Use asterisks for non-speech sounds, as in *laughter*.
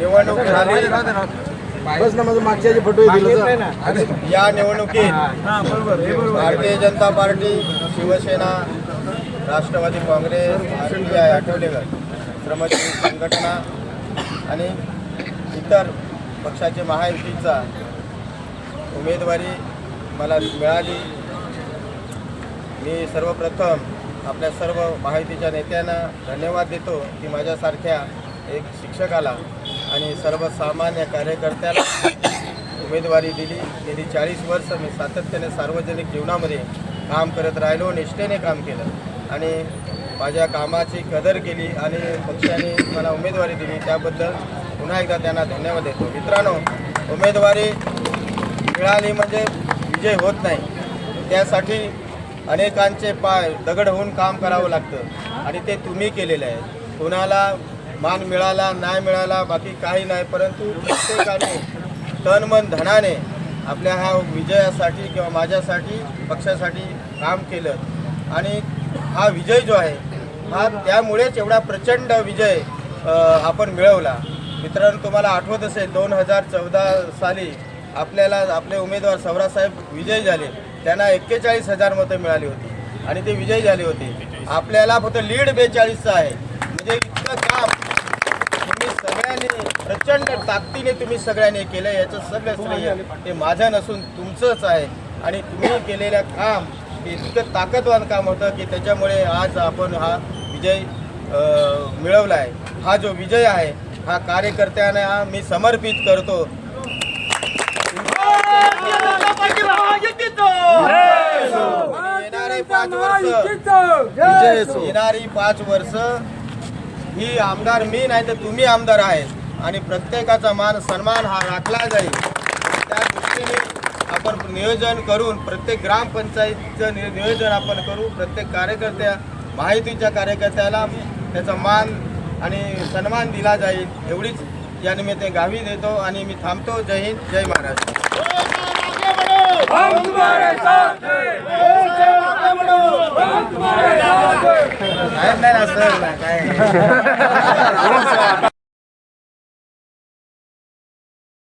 निवडणूक झाली. बस ना माझं मागच्या जे. फोटो दिलं या निवडणुकीत Bharatiya Janata Party Shiv Sena Rashtrawadi Congress R P I आठवलेकर Shramjeevi Sanghatana आणि इतर पक्षाचे महायुतीचा उमेदवारी मला मिळाली. मी सर्वप्रथम आपल्या सर्व महायुतीच्या नेत्यांना धन्यवाद देतो की माझ्यासारख्या एक शिक्षकाला आणि सर्वसामान्य कार्यकर्त्याला उमेदवारी दिली. गेली चाळीस वर्ष मी सातत्याने सार्वजनिक जीवनामध्ये काम करत राहिलो निष्ठेने काम केलं. आणि माझ्या कामाची कदर केली आणि पक्षाने मला उमेदवारी दिली. त्याबद्दल पुन्हा एकदा त्यांना धन्यवाद देतो. मित्रांनो उमेदवारी मिळाली म्हणजे विजय होत नाही. त्यासाठी अनेकांचे पाय दगड होऊन काम करावं लागतं. आणि ते तुम्ही केलेलं आहे कुणाला मान मिळाला नाही मिळाला बाकी काही नाही. परंतु प्रत्येकाने तन मन धनाने आपल्या ह्या विजयासाठी किंवा माझ्यासाठी पक्षासाठी काम केलं. आणि हा विजय जो आहे हा त्यामुळेच एवढा प्रचंड विजय आपण मिळवला. मित्रांनो तुम्हाला आठवत असेल दोन हजार चौदा साली आपल्याला आपले उमेदवार सवरासाहेब विजय झाले. त्यांना एक्केचाळीस हजार मतं मिळाली होती. आणि ते विजयी झाले होते. आपल्याला फक्त लीड बेचाळीसचं आहे. म्हणजे इतकं का सगळ्यांनी प्रचंड ताकदीने तुम्ही सगळ्यांनी केलं याचं सगळं श्रेय ते माझं नसून तुमचंच आहे. आणि तुम्ही केलेलं काम हे इतकं ताकदवान काम होतं की त्याच्यामुळे आज आपण हा विजय मिळवला आहे हा जो विजय आहे हा कार्यकर्त्यांना मी समर्पित करतो. येणारे पाच वर्ष. येणारी पाच वर्ष ही आमदार मी नाही तर तुम्ही आमदार आहेत. आणि प्रत्येकाचा मान सन्मान हा राखला जाईल. त्या दृष्टीने आपण नियोजन करून प्रत्येक ग्रामपंचायतीचं नियोजन आपण करू. प्रत्येक कार्यकर्त्या माहितीच्या कार्यकर्त्याला त्याचा मान आणि सन्मान दिला जाईल. एवढीच यानिमित्त गावी देतो आणि मी थांबतो. जय हिंद जय महाराष्ट्र. नाही ना सर काय *laughs*